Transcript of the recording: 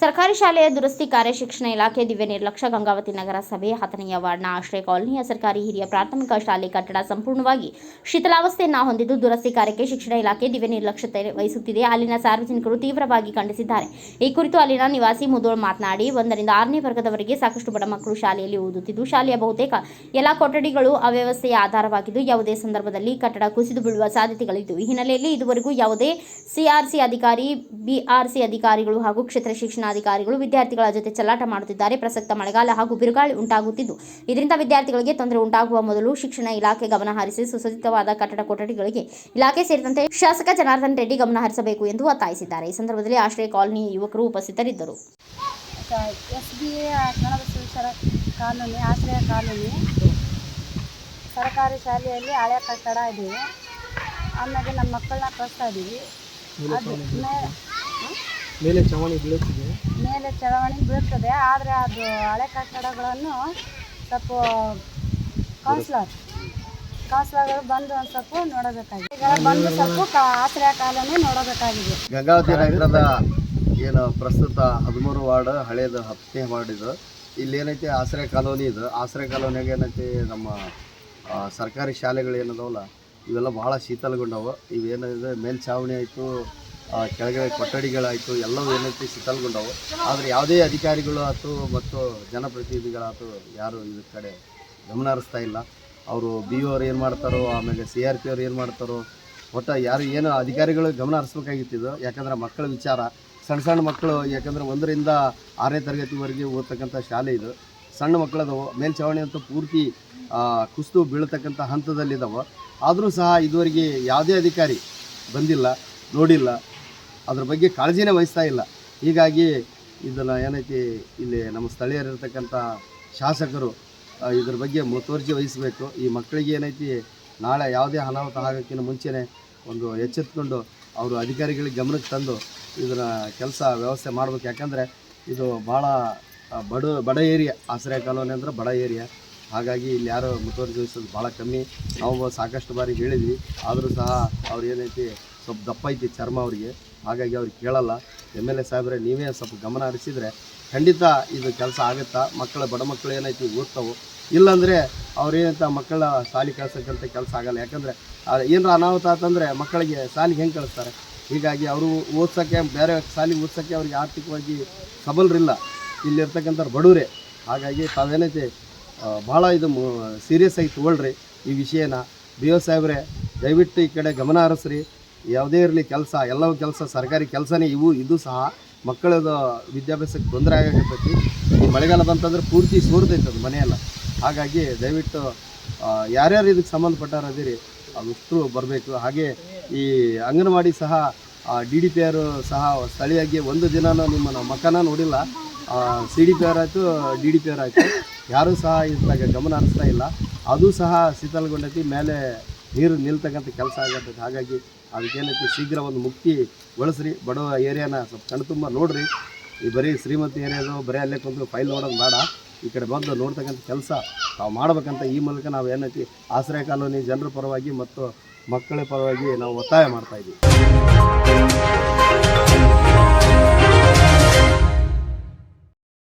ಸರ್ಕಾರಿ ಶಾಲೆಯ ದುರಸ್ತಿ ಕಾರ್ಯ ಶಿಕ್ಷಣ ಇಲಾಖೆ ದಿವ್ಯ ನಿರ್ಲಕ್ಷ್ಯ ಗಂಗಾವತಿ ನಗರ ಸಭೆ ಹತ್ತನೆಯ ವಾರ್ಡ್ನ ಆಶ್ರಯ ಕಾಲೋನಿಯ ಸರ್ಕಾರಿ ಹಿರಿಯ ಪ್ರಾಥಮಿಕ ಶಾಲೆ ಕಟ್ಟಡ ಸಂಪೂರ್ಣವಾಗಿ ಶಿಥಿಲಾವಸ್ಥೆಯನ್ನು ಹೊಂದಿದ್ದು ದುರಸ್ತಿ ಕಾರ್ಯಕ್ಕೆ ಶಿಕ್ಷಣ ಇಲಾಖೆ ದಿವ್ಯ ನಿರ್ಲಕ್ಷ್ಯತೆ ವಹಿಸುತ್ತಿದೆ. ಅಲ್ಲಿನ ಸಾರ್ವಜನಿಕರು ತೀವ್ರವಾಗಿ ಖಂಡಿಸಿದ್ದಾರೆ. ಈ ಕುರಿತು ಅಲ್ಲಿನ ನಿವಾಸಿ ಮುದೋಳ್ ಮಾತನಾಡಿ, ಒಂದರಿಂದ ಆರನೇ ವರ್ಗದವರೆಗೆ ಸಾಕಷ್ಟು ಬಡ ಮಕ್ಕಳು ಶಾಲೆಯಲ್ಲಿ ಓದುತ್ತಿದ್ದು, ಶಾಲೆಯ ಬಹುತೇಕ ಎಲ್ಲ ಕೊಠಡಿಗಳು ಅವ್ಯವಸ್ಥೆಯ ಆಧಾರವಾಗಿದ್ದು, ಯಾವುದೇ ಸಂದರ್ಭದಲ್ಲಿ ಕಟ್ಟಡ ಕುಸಿದು ಬೀಳುವ ಸಾಧ್ಯತೆಗಳಿದ್ದು, ಈ ಹಿನ್ನೆಲೆಯಲ್ಲಿ ಇದುವರೆಗೂ ಯಾವುದೇ ಸಿಆರ್ಸಿ ಅಧಿಕಾರಿ ಬಿಆರ್ಸಿ ಅಧಿಕಾರಿಗಳು ಹಾಗೂ ಕ್ಷೇತ್ರ ಶಿಕ್ಷಣಾಧಿಕಾರಿಗಳು ವಿದ್ಯಾರ್ಥಿಗಳ ಜೊತೆ ಚಲಾಟ ಮಾಡುತ್ತಿದ್ದಾರೆ. ಪ್ರಸಕ್ತ ಮಳೆಗಾಲ ಹಾಗೂ ಬಿರುಗಾಳಿ ಉಂಟಾಗುತ್ತಿದ್ದು, ಇದರಿಂದ ವಿದ್ಯಾರ್ಥಿಗಳಿಗೆ ತೊಂದರೆ ಉಂಟಾಗುವ ಮೊದಲು ಶಿಕ್ಷಣ ಇಲಾಖೆ ಗಮನ ಹರಿಸಿ ಸುಸಜ್ಜಿತವಾದ ಕಟ್ಟಡ ಕೊಠಡಿಗಳಿಗೆ ಇಲಾಖೆ ಸೇರಿದಂತೆ ಶಾಸಕ ಜನಾರ್ದನ್ ರೆಡ್ಡಿ ಗಮನ ಹರಿಸಬೇಕು ಎಂದು ಒತ್ತಾಯಿಸಿದ್ದಾರೆ. ಈ ಸಂದರ್ಭದಲ್ಲಿ ಆಶ್ರಯ ಕಾಲೋನಿಯ ಯುವಕರು ಉಪಸ್ಥಿತರಿದ್ದರು. S B colony, Ashraya colony ಸರ್ಕಾರಿ ಶಾಲೆಯಲ್ಲಿ ಹಳೆ ಕಟ್ಟಡ ಇದೆ. ಆಮೇಲೆ ನಮ್ಮ ಮಕ್ಕಳನ್ನ ಕಳಿಸ್ತಾ ಇದ್ದೀವಿ ಅದು ಮೇಲೆ ಚಾವಣಿ ಬೀಳುತ್ತಿದೆ. ಮೇಲೆ ಚಾವಣಿ ಬೀಳ್ತದೆ ಆದರೆ ಅದು ಹಳೆ ಕಟ್ಟಡಗಳನ್ನು ಸ್ವಲ್ಪ ಕೌನ್ಸ್ಲರ್ ಕೌನ್ಸ್ಲರ್ಗಳು ಬಂದು ಒಂದು ಸ್ವಲ್ಪ ನೋಡಬೇಕಾಗಿದೆ. ಈಗ ಬಂದು ಸ್ವಲ್ಪ ಕಾ- ಆಶ್ರಯ ಕಾಲೋನಿ ನೋಡಬೇಕಾಗಿದೆ. ಗಂಗಾವತಿ ನಗರದ ಏನು ಪ್ರಸ್ತುತ ಹದಿಮೂರು ವಾರ್ಡ್ ಹಳೇದು ಹತ್ತನೇ ವಾರ್ಡ್ ಇದು. ಇಲ್ಲಿ ಏನೈತಿ ಆಶ್ರಯ ಕಾಲೋನಿ ಇದು. ಆಶ್ರಯ ಕಾಲೋನಿಯಾಗ ಏನೈತಿ ನಮ್ಮ ಆ, ಸರ್ಕಾರಿ ಶಾಲೆಗಳು ಏನದಾವಲ್ಲ ಇವೆಲ್ಲ ಭಾಳ ಶೀತಲಗೊಂಡವು. ಇವೇನಿದೆ ಮೇಲ್ಛಾವಣಿ ಆಯಿತು ಕೆಳಗಡೆ ಕೊಠಡಿಗಳಾಯಿತು, ಎಲ್ಲವೂ ಏನೈತಿ ಶೀತಲಗೊಂಡವು ಆದರೆ ಯಾವುದೇ ಅಧಿಕಾರಿಗಳು ಆಯ್ತು ಮತ್ತು ಜನಪ್ರತಿನಿಧಿಗಳಾಯ್ತು, ಯಾರು ಇದ್ರ ಕಡೆ ಗಮನ ಹರಿಸ್ತಾ ಇಲ್ಲ. ಅವರು ಬಿ ಅವ್ರು ಏನು ಮಾಡ್ತಾರೋ, ಆಮೇಲೆ ಸಿ ಆರ್ ಪಿ ಅವ್ರು ಏನು ಮಾಡ್ತಾರೋ, ಒಟ್ಟು ಯಾರು ಏನು ಅಧಿಕಾರಿಗಳು ಗಮನ ಹರಿಸ್ಬೇಕಾಗಿತ್ತಿದ್ದು. ಯಾಕಂದ್ರೆ ಮಕ್ಕಳ ವಿಚಾರ, ಸಣ್ಣ ಸಣ್ಣ ಮಕ್ಕಳು, ಯಾಕಂದ್ರೆ ಒಂದರಿಂದ ಆರನೇ ತರಗತಿವರೆಗೆ ಓದ್ತಕ್ಕಂಥ ಶಾಲೆ ಇದು. ಸಣ್ಣ ಮಕ್ಕಳದವು, ಮೇಲ್ಛಾವಣಿ ಅಂತೂ ಪೂರ್ತಿ ಕುಸ್ತು ಬೀಳ್ತಕ್ಕಂಥ ಹಂತದಲ್ಲಿದ್ದಾವೆ. ಆದರೂ ಸಹ ಇದುವರೆಗೆ ಯಾವುದೇ ಅಧಿಕಾರಿ ಬಂದಿಲ್ಲ, ನೋಡಿಲ್ಲ. ಅದ್ರ ಬಗ್ಗೆ ಕಾಳಜಿನೇ ವಹಿಸ್ತಾ ಇಲ್ಲ. ಹೀಗಾಗಿ ಇದನ್ನು ಏನೈತಿ ಇಲ್ಲಿ ನಮ್ಮ ಸ್ಥಳೀಯರಿರ್ತಕ್ಕಂಥ ಶಾಸಕರು ಇದ್ರ ಬಗ್ಗೆ ಮುತುವರ್ಜಿ ವಹಿಸಬೇಕು. ಈ ಮಕ್ಕಳಿಗೆ ಏನೈತಿ ನಾಳೆ ಯಾವುದೇ ಅನಾಹುತ ಆಗೋಕ್ಕಿಂತ ಮುಂಚೆನೇ ಒಂದು ಎಚ್ಚೆತ್ಕೊಂಡು ಅವರು ಅಧಿಕಾರಿಗಳಿಗೆ ಗಮನಕ್ಕೆ ತಂದು ಇದರ ಕೆಲಸ ವ್ಯವಸ್ಥೆ ಮಾಡ್ಬೇಕು. ಯಾಕಂದರೆ ಇದು ಭಾಳ ಬಡ ಬಡ ಏರಿಯಾ. ಆಸರೆ ಕಾಲೋನಿ ಅಂದರೆ ಬಡ ಏರಿಯಾ. ಹಾಗಾಗಿ ಇಲ್ಲಿ ಯಾರು ಮುತುವರ್ಜಿ ವಹಿಸೋದು ಭಾಳ ಕಮ್ಮಿ. ನಾವು ಸಾಕಷ್ಟು ಬಾರಿ ಹೇಳಿದ್ವಿ. ಆದರೂ ಸಹ ಅವ್ರು ಏನೈತಿ ಸ್ವಲ್ಪ ದಪ್ಪ ಐತಿ ಚರ್ಮ ಅವರಿಗೆ. ಹಾಗಾಗಿ ಅವ್ರಿಗೆ ಕೇಳಲ್ಲ. ಎಂ ಎಲ್ ಎ ಸಾಹೇಬ್ರೆ, ನೀವೇ ಸ್ವಲ್ಪ ಗಮನ ಹರಿಸಿದರೆ ಖಂಡಿತ ಇದು ಕೆಲಸ ಆಗುತ್ತಾ? ಮಕ್ಕಳ, ಬಡ ಮಕ್ಕಳು ಏನೈತಿ ಓದ್ತಾವು? ಇಲ್ಲಾಂದರೆ ಅವ್ರೇನಂತ ಮಕ್ಕಳ ಶಾಲೆ ಕಳ್ಸೋಕ್ಕಂಥ ಕೆಲಸ ಆಗಲ್ಲ. ಯಾಕಂದರೆ ಏನಾರ ಅನಾಹುತ ಆತಂದರೆ ಮಕ್ಕಳಿಗೆ ಶಾಲೆಗೆ ಹೆಂಗೆ ಕಳಿಸ್ತಾರೆ? ಹೀಗಾಗಿ ಅವರು ಓದ್ಸೋಕ್ಕೆ, ಬೇರೆ ಶಾಲೆಗೆ ಓದ್ಸೋಕ್ಕೆ ಅವ್ರಿಗೆ ಆರ್ಥಿಕವಾಗಿ ಸಬಲರಿಲ್ಲ. ಇಲ್ಲಿರ್ತಕ್ಕಂಥವ್ರು ಬಡವರೇ. ಹಾಗಾಗಿ ತಾವೇನೈತಿ ಭಾಳ ಇದು ಸೀರಿಯಸ್ ಆಗಿ ತೊಗೊಳ್ರಿ ಈ ವಿಷಯನ. ಬಿ ಒ ಸಾಹೇಬ್ರೆ, ದಯವಿಟ್ಟು ಈ ಕಡೆ ಗಮನ ಹರಿಸ್ರಿ. ಯಾವುದೇ ಇರಲಿ ಕೆಲಸ, ಎಲ್ಲವೂ ಕೆಲಸ, ಸರ್ಕಾರಿ ಕೆಲಸನೇ ಇವು, ಇದು ಸಹ ಮಕ್ಕಳದು ವಿದ್ಯಾಭ್ಯಾಸಕ್ಕೆ ತೊಂದರೆ ಆಗಕತ್ತೈತಿ. ಈ ಮಳೆಗಾಲ ಬಂತಂದ್ರೆ ಪೂರ್ತಿ ಸೋರ್ತೈತೆ ಅದು ಮನೆಯೆಲ್ಲ. ಹಾಗಾಗಿ ದಯವಿಟ್ಟು ಯಾರ್ಯಾರು ಇದಕ್ಕೆ ಸಂಬಂಧಪಟ್ಟಾರದಿರಿ ಅದಷ್ಟು ಬರಬೇಕು. ಹಾಗೆ ಈ ಅಂಗನವಾಡಿ ಸಹ ಡಿ ಡಿ ಪಿ ಆರು ಸಹ ಸ್ಥಳೀಯಾಗಿ ಒಂದು ದಿನನೂ ನಿಮ್ಮನ್ನು ಮಕ್ಕನ ನೋಡಿಲ್ಲ. ಸಿ ಡಿ ಪಿ ಆರ್ ಆಯಿತು, ಡಿ ಡಿ ಪಿ ಆರ್ ಆಯಿತು. ಯಾರೂ ಸಹ ಇದ್ರಾಗ ಗಮನ ಹರಿಸ್ತಾ ಇಲ್ಲ. ಅದು ಸಹ ಶೀತಲಗೊಂಡೈತಿ, ಮೇಲೆ ನೀರು ನಿಲ್ತಕ್ಕಂಥ ಕೆಲಸ ಆಗತ್ತೆ. ಹಾಗಾಗಿ ಅದಕ್ಕೇನೈತಿ ಶೀಘ್ರ ಒಂದು ಮುಕ್ತಿ ಬಳಸ್ರಿ. ಬಡವ ಏರಿಯಾನ ಸ್ವಲ್ಪ ಕಣ್ತುಂಬ ನೋಡ್ರಿ. ಈ ಬರೀ ಶ್ರೀಮತಿ ಏರಿಯಾದು ಬರೀ ಅಲ್ಲೇ ಕುಂತು ಫೈಲ್ ನೋಡೋದು ಬೇಡ. ಈ ಕಡೆ ಬಂದು ನೋಡ್ತಕ್ಕಂಥ ಕೆಲಸ ನಾವು ಮಾಡ್ಬೇಕಂತ ಈ ಮೂಲಕ ನಾವು ಏನೈತಿ ಆಶ್ರಯ ಕಾಲೋನಿ ಜನರ ಪರವಾಗಿ ಮತ್ತು ಮಕ್ಕಳ ಪರವಾಗಿ ನಾವು ಒತ್ತಾಯ ಮಾಡ್ತಾ ಇದ್ದೀವಿ.